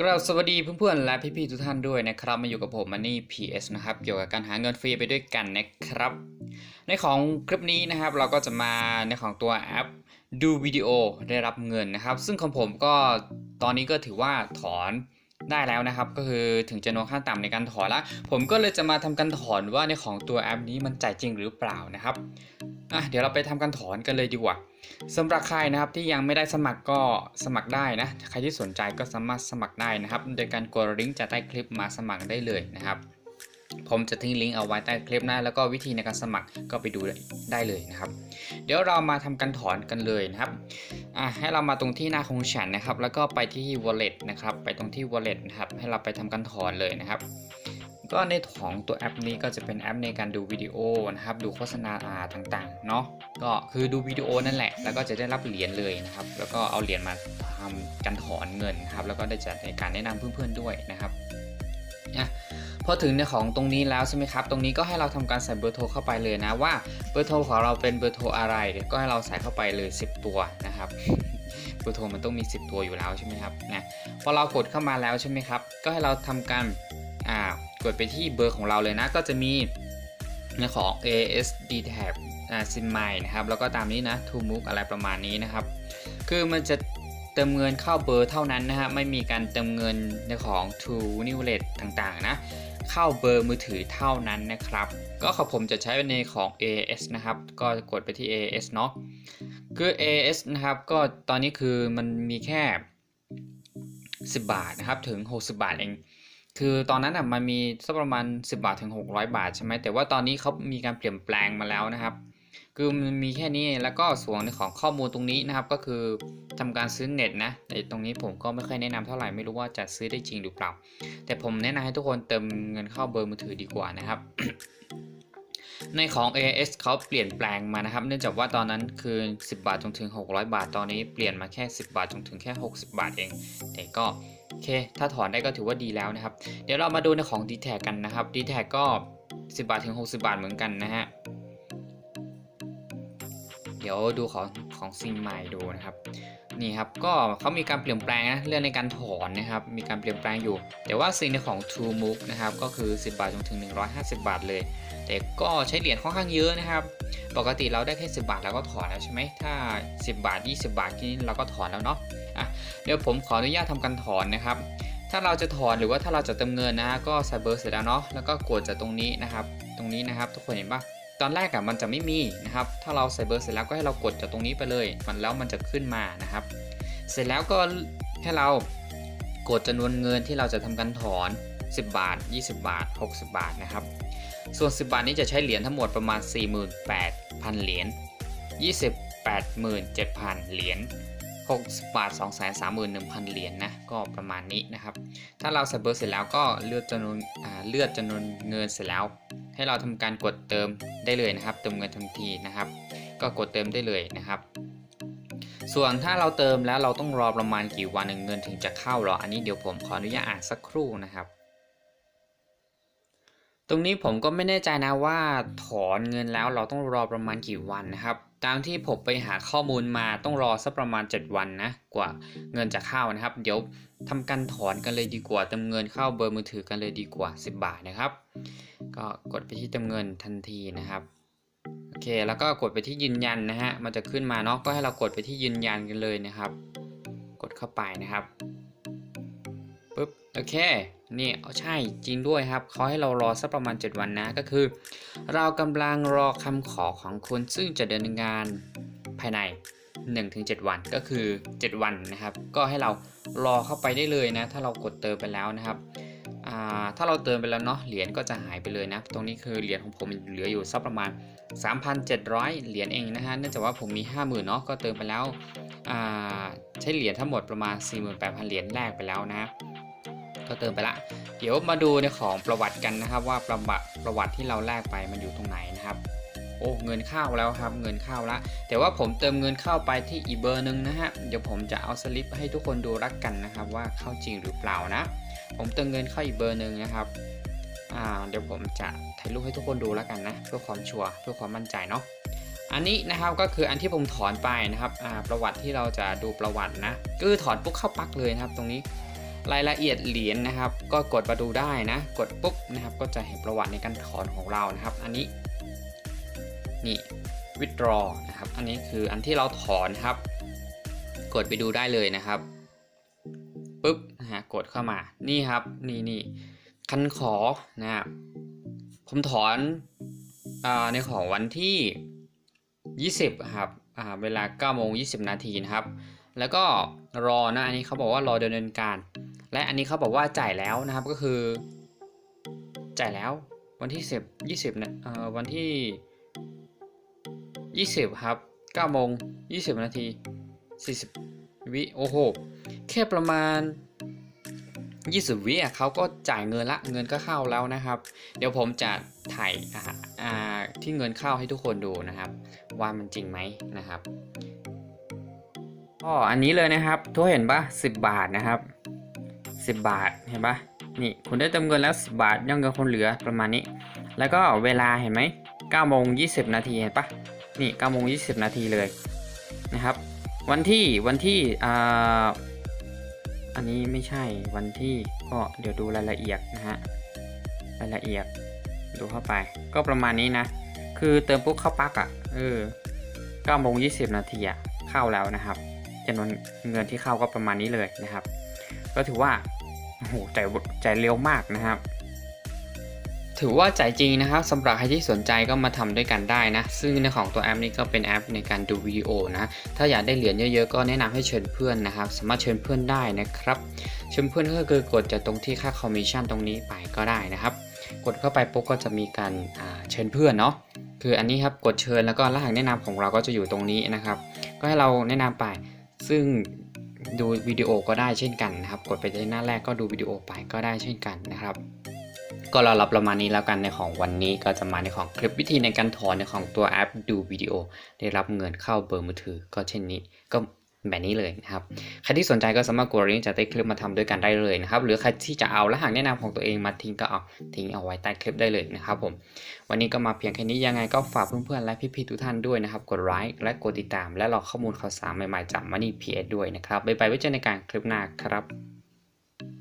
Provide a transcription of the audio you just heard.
กราบสวัสดีเพื่อนๆและพี่ๆทุกท่านด้วยนะครับ มาอยู่กับผมมันนี่ PS นะครับเกี่ยวกับการหาเงินฟรีไปด้วยกันนะครับ ในของคลิปนี้นะครับ เราก็จะมาในของตัวแอปดูวิดีโอได้รับเงินนะครับ ซึ่งของผมก็ตอนนี้ก็ถือว่าถอนได้แล้วนะครับ ก็คือถึงจะโนขั้นต่ำในการถอนแล้วผมก็เลยจะมาทำการถอนว่าในของตัวแอปนี้มันจ่ายจริงหรือเปล่านะครับอะเดี๋ยวเราไปทำการถอนกันเลยดีกว่า สำหรับใครนะครับที่ยังไม่ได้สมัครก็สมัครได้นะใครที่สนใจก็สามารถสมัครได้นะครับ โดยการกดลิงก์จากใต้คลิปมาสมัครได้เลยนะครับ ผมจะทิ้งลิงก์เอาไว้ใต้คลิปหน้าแล้วก็วิธีในการสมัครก็ไปดูได้เลยนะครับ เดี๋ยวเรามาทำการถอนกันเลยนะครับอะให้เรามาตรงที่หน้าของฉันนะครับ แล้วก็ไปที่ wallet นะครับ ไปตรงที่ wallet นะครับ ให้เราไปทำการถอนเลยนะครับ ก็ในของตัวแอปนี้ก็จะเป็นแอปในการดูวิดีโอนะครับ ดูโฆษณาอาต่างๆ เนาะก็คือดูวิดีโอนั่นแหละ แล้วก็จะได้รับเหรียญเลยนะครับ แล้วก็เอาเหรียญมาทำการถอนเงินครับ แล้วก็ได้จัดในการแนะนำเพื่อนๆด้วยนะครับอะพอถึงในของตรงนี้แล้วใช่ไหมครับ ตรงนี้ก็ให้เราทำการใส่เบอร์โทรเข้าไปเลยนะว่าเบอร์โทรของเราเป็นเบอร์โทรอะไร ก็ให้เราใส่เข้าไปเลย 10 ตัวนะครับเบอร์โทรมันต้องมี 10 ตัวอยู่แล้วใช่ไหมครับนะพอเรากดเข้ามาแล้วใช่ไหมครับ ก็ให้เราทำการ อ่ากดไปที่เบอร์ของเราเลยนะ ก็จะมีในของ ASD tag อ่าซิมไมนะครับ แล้วก็ตามนี้นะ to move อะไรประมาณนี้นะครับ คือมันจะเติมเงินเข้าเบอร์เท่านั้นนะฮะ ไม่มีการเติมเงินในของ to new rate ต่างๆ นะ เข้าเบอร์มือถือเท่านั้นนะครับ ก็ของผมจะใช้ในของ AS นะครับ ก็กดไปที่ AS เนาะ คือ AS นะครับ ก็ตอนนี้คือมันมีแค่ 10 บาทนะครับ ถึง 60 บาทเอง คือตอนนั้นอะมันมีสักประมาณ 10 บาทถึง 600 บาทใช่ไหมแต่ว่าตอนนี้เขามีการเปลี่ยนแปลงมาแล้วนะครับ คือมันมีแค่นี้แล้วก็ส่วนในของข้อมูลตรงนี้นะครับ ก็คือทำการซื้อเน็ตนะในตรงนี้ผมก็ไม่ค่อยแนะนำเท่าไหร่ไม่รู้ว่าจะซื้อได้จริงหรือเปล่า แต่ผมแนะนำให้ทุกคนเติมเงินเข้าเบอร์มือถือดีกว่านะครับในของ AIS เขาเปลี่ยนแปลงมานะครับ เนื่องจากว่าตอนนั้นคือ 10 บาทจนถึง 600 บาท ตอนนี้เปลี่ยนมาแค่ 10 บาทจนถึงแค่ 60 บาทเอง แต่ก็ เค ถ้าถอนได้ก็ถือว่าดีแล้วนะครับ เดี๋ยวเรามาดูในของ d t แทกันนะครับ d t แทก็ 10 บาทถึง 60 บาทเหมือนกันนะฮะ เดี๋ยวดูของของซิงใหม่ดูนะครับ นี่ครับก็เขามีการเปลี่ยนแปลงนะเรื่องในการถอนนะครับมีการเปลี่ยนแปลงอยู่ แต่ว่าซิงในของ True Move นะครับก็คือ 10 บาทจนถึง 150 บาทเลย แต่ก็ใช้เหรียญค่อนข้างเยอะนะครับปกติเราได้แค่ 10 บาทเราก็ถอนแล้วใช่ไหมถ้า 10 บาท 20 บาทที่นี่เราก็ถอนแล้วเนาะอะเดี๋ยวผมขออนุญาตทำการถอนนะครับถ้าเราจะถอนหรือว่าถ้าเราจะเติมเงินนะฮะก็ใส่เบอร์เสร็จแล้วเนาะแล้วก็กดจากตรงนี้นะครับตรงนี้นะครับทุกคนเห็นปะ ตอนแรกอะมันจะไม่มีนะครับ ถ้าเราใส่เบอร์เสร็จแล้วก็ให้เรากดจากตรงนี้ไปเลย มันแล้วมันจะขึ้นมานะครับ เสร็จแล้วก็ให้เรากดจำนวนเงินที่เราจะทำการถอน 10 บาท 20 บาท 60 บาทนะครับ ส่วน 10 บาทนี้จะใช้เหรียญทั้งหมดประมาณ 48,000 เหรียญ28,700 เหรียญ 60บาท231,000 เหรียญนะก็ประมาณนี้นะครับ ถ้าเราใส่เบอร์เสร็จแล้วก็เลือกจำนวนเลือกจำนวนเงินเสร็จแล้ว ให้เราทำการกดเติมได้เลยนะครับ เติมเงินทันทีนะครับ ก็กดเติมได้เลยนะครับ ส่วนถ้าเราเติมแล้วเราต้องรอประมาณกี่วันเงินถึงจะเข้าหรออันนี้เดี๋ยวผมขออนุญาตอ่านสักครู่นะครับ รงนี้ผมก็ไม่แน่ใจนะว่าถอนเงินแล้วเราต้องรอประมาณกี่วันนะครับ ตามที่ผมไปหาข้อมูลมาต้องรอสักประมาณ 7 วันนะกว่าเงินจะเข้านะครับ เดี๋ยวทำการถอนกันเลยดีกว่าเติมเงินเข้าเบอร์มือถือกันเลยดีกว่า 10 บาทนะครับ ก็กดไปที่เติมเงินทันทีนะครับโอเคแล้วก็กดไปที่ยืนยันนะฮะมันจะขึ้นมาเนาะก็ให้เรากดไปที่ยืนยันกันเลยนะครับ กดเข้าไปนะครับ ปุ๊บโอเคนี่ใช่จริงด้วยครับเขาให้เรารอสักประมาณ 7 วันนะก็คือ เรากำลังรอคำขอของคุณซึ่งจะเดินงานภายใน 1-7 วันก็คือ 7 วันนะครับ ก็ให้เรารอเข้าไปได้เลยนะ ถ้าเรากดเติมไปแล้วนะครับถ้าเราเติมไปแล้วเนาะเหรียญก็จะหายไปเลยนะ ตรงนี้คือเหรียญของผมเหลืออยู่สักประมาณ 3,700 เหรียญเองนะฮะเนื่องจากว่าผมมี 50,000เนาะก็เติมไปแล้วใช้เหรียญทั้งหมดประมาณ 48,000 เหรียญแรกไปแล้วนะ ก็เติมไปละ เดี๋ยวมาดูในของประวัติกันนะครับว่าประวัติประวัติที่เราแลกไปมันอยู่ตรงไหนนะครับโอ้เงินเข้าแล้วครับเงินเข้าละแต่ว่าผมเติมเงินเข้าไปที่อีเบอร์หนึ่งนะฮะเดี๋ยวผมจะเอาสลิปให้ทุกคนดูรักกันนะครับ ว่าเข้าจริงหรือเปล่านะ ผมเติมเงินเข้าอีเบอร์หนึ่งนะครับอ่าเดี๋ยวผมจะถ่ายรูปให้ทุกคนดูแล้วกันนะเพื่อความชัวร์เพื่อความมั่นใจเนาะอันนี้นะครับก็คืออันที่ผมถอนไปนะครับอ่าประวัติที่เราจะดูประวัตินะก็คือถอนปุ๊บเข้าปักเลยนะครับ ตรงนี้ รายละเอียดเหรียญนะครับ ก็กดมาดูได้นะ กดปุ๊บนะครับ ก็จะเห็นประวัติในการถอนของเรานะครับ อันนี้นี่ withdraw นะครับ อันนี้คืออันที่เราถอนครับ กดไปดูได้เลยนะครับปุ๊บนะฮะกดเข้ามานี่ครับนี่นี่คันขอนะครับผมถอนอาในของวันที่ 20ครับอ่าเวลา9โมง20 นาทีนะครับ แล้วก็รอนะอันนี้เขาบอกว่ารอดำเนินการ และอันนี้เขาบอกว่าจ่ายแล้วนะครับก็คือ จ่ายแล้ววันที่ 10 20นะเอ่อวันที่ 20 ครับ9โมง20 นาที 40 วิโอ้โห แค่ประมาณ 20 วิอะเขาก็จ่ายเงินละเงินก็เข้าแล้วนะครับ เดี๋ยวผมจะถ่ายอ่าอ่าที่เงินเข้าให้ทุกคนดูนะครับ ว่ามันจริงไหมนะครับก็อันนี้เลยนะครับทุกเห็นปะ10 บาทนะครับ 10 บาทเห็นปะนี่คุณได้เติมเงินแล้ว 10 บาทย่อเงินคนเหลือประมาณนี้ แล้วก็เวลาเห็นไหม9โมง20 นาทีเห็นปะนี่9โมง20 นาทีเลยนะครับ วันที่วันที่อ่าอันนี้ไม่ใช่วันที่ก็เดี๋ยวดูรายละเอียดนะฮะรายละเอียดดูเข้าไปก็ประมาณนี้นะ คือเติมปุ๊บเข้าปักอะ่ะเออ9โมง20 นาทีอะ่ะเข้าแล้วนะครับจำนวนเงินที่เข้าก็ประมาณนี้เลยนะครับ ก็ถือว่าโอ้โหใจใจเร็วมากนะครับ ถือว่าใจจริงนะครับสำหรับใครที่สนใจก็มาทำด้วยกันได้นะ ซึ่งในของตัวแอปนี้ก็เป็นแอปในการดูวิดีโอนะถ้าอยากได้เหรียญเยอะๆก็แนะนำให้เชิญเพื่อนนะครับ สามารถเชิญเพื่อนได้นะครับ เชิญเพื่อนก็คือกดจากตรงที่ค่าคอมมิชชั่นตรงนี้ไปก็ได้นะครับกดเข้าไปปุ๊บก็จะมีการเชิญเพื่อนเนาะคืออันนี้ครับกดเชิญแล้วก็รหัสแนะนำของเราก็จะอยู่ตรงนี้นะครับ ก็ให้เราแนะนำไป ซึ่ง ดูวิดีโอก็ได้เช่นกันนะครับ กดไปที่หน้าแรกก็ดูวิดีโอไปก็ได้เช่นกันนะครับ ก็เรารับประมาณนี้แล้วกันในของวันนี้ก็จะมาในของคลิปวิธีในการถอนในของตัวแอปดูวิดีโอ ได้รับเงินเข้าเบอร์มือถือก็เช่นนี้ก็ แบบนี้เลยนะครับใครที่สนใจก็สามารถกดลิงก์จากใต้คลิปมาทำด้วยกันได้เลยนะครับ หรือใครที่จะเอารหัสแนะนำของตัวเองมาทิ้งก็เอาทิ้งเอาไว้ใต้คลิปได้เลยนะครับผมวันนี้ก็มาเพียงแค่นี้ยังไงก็ฝากเพื่อนๆและพี่ๆทุกท่านด้วยนะครับ กดไลค์และกดติดตาม และรอข้อมูลข่าวสารใหม่ๆจาก Money PS ด้วยนะครับบ๊ายบายไว้เจอในการคลิปหน้าครับ